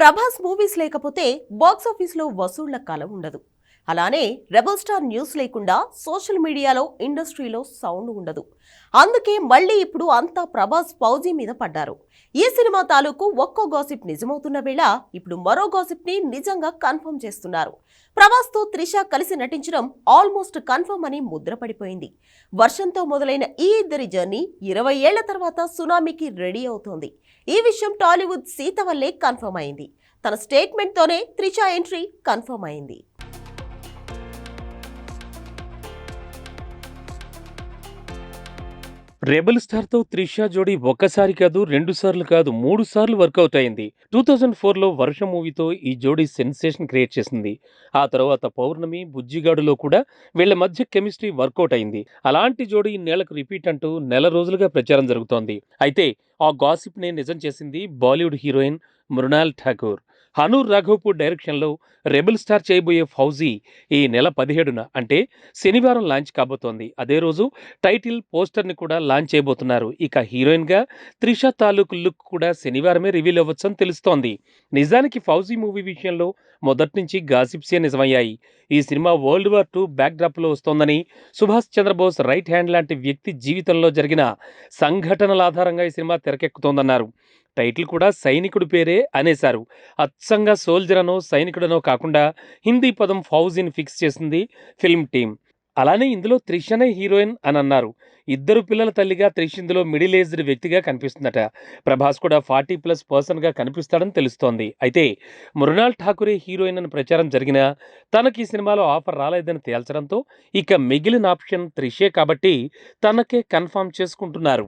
Prabhas movies లేకపోతే బాక్సాఫీస్లో వసూళ్ళ కాలం ఉండదు. అలానే రెబల్ స్టార్ న్యూస్ లేకుండా సోషల్ మీడియాలో ఇండస్ట్రీలో సౌండ్ ఉండదు. అందుకే మళ్ళీ ఇప్పుడు అంతా ప్రభాస్ ఫౌజీ మీద పడ్డారు. ఈ సినిమా తాలూకు ఒక్కో గాసిప్ నిజమవుతున్న వేళ ఇప్పుడు మరో గాసిప్ని నిజంగా కన్ఫర్మ్ చేస్తున్నారు. ప్రభాస్తో త్రిష కలిసి నటించడం ఆల్మోస్ట్ కన్ఫర్మ్ అని ముద్రపడిపోయింది వర్షంతో మొదలైన ఈ ఇద్దరి జర్నీ ఇరవై ఏళ్ళ తర్వాత సునామీకి రెడీ అవుతోంది. ఈ విషయం టాలీవుడ్ సీత వల్లే కన్ఫర్మ్ అయింది. తన స్టేట్మెంట్తోనే త్రిష ఎంట్రీ కన్ఫర్మ్ అయింది. రెబల్ స్టార్తో త్రిష జోడీ ఒక్కసారి కాదు రెండు సార్లు కాదు మూడు సార్లు వర్కౌట్ అయింది. టూ థౌజండ్ ఫోర్లో వర్షం మూవీతో ఈ జోడీ సెన్సేషన్ క్రియేట్ చేసింది. ఆ తర్వాత పౌర్ణమి బుజ్జిగాడులో కూడా వీళ్ళ మధ్య కెమిస్ట్రీ వర్కౌట్ అయింది. అలాంటి జోడీ నేలకు రిపీట్ అంటూ నెల రోజులుగా ప్రచారం జరుగుతోంది. అయితే ఆ గాసిప్ నే నిజం చేసింది బాలీవుడ్ హీరోయిన్ మృణాల్ ఠాకూర్. హనూర్ రాఘవ్పూర్ డైరెక్షన్లో రెబల్ స్టార్ చేయబోయే ఫౌజీ ఈ నెల పదిహేడున అంటే శనివారం లాంచ్ కాబోతోంది. అదే రోజు టైటిల్ పోస్టర్ని కూడా లాంచ్ చేయబోతున్నారు. ఇక హీరోయిన్గా త్రిష తాలూకు లుక్ కూడా శనివారమే రివీల్ అవ్వచ్చని తెలుస్తోంది. నిజానికి ఫౌజీ మూవీ విషయంలో మొదటి నుంచి గాసిప్సే నిజమయ్యాయి. ఈ సినిమా వరల్డ్ వార్ టూ బ్యాక్డ్రాప్లో వస్తోందని సుభాష్ చంద్రబోస్ రైట్ హ్యాండ్ లాంటి వ్యక్తి జీవితంలో జరిగిన సంఘటనల ఆధారంగా ఈ సినిమా తెరకెక్కుతోందన్నారు. టైటిల్ కూడా సైనికుడి పేరే అనేశారు. అచ్చంగా సోల్జర్ అనో సైనికుడనో కాకుండా హిందీ పదం ఫౌజీని ఫిక్స్ చేసింది ఫిల్మ్ టీం అలానే ఇందులో త్రిషనే హీరోయిన్ అని అన్నారు. ఇద్దరు పిల్లల తల్లిగా త్రిష్ ఇందులో మిడిల్ ఏజ్డ్ వ్యక్తిగా కనిపిస్తుందట. ప్రభాస్ కూడా ఫార్టీ ప్లస్ పర్సన్గా కనిపిస్తాడని తెలుస్తోంది. అయితే మృణాల్ ఠాకూరే హీరోయిన్ అని ప్రచారం జరిగినా తనకి ఈ సినిమాలో ఆఫర్ రాలేదని తేల్చడంతో ఇక మిగిలిన ఆప్షన్ త్రిషే కాబట్టి తనకే కన్ఫర్మ్ చేసుకుంటున్నారు.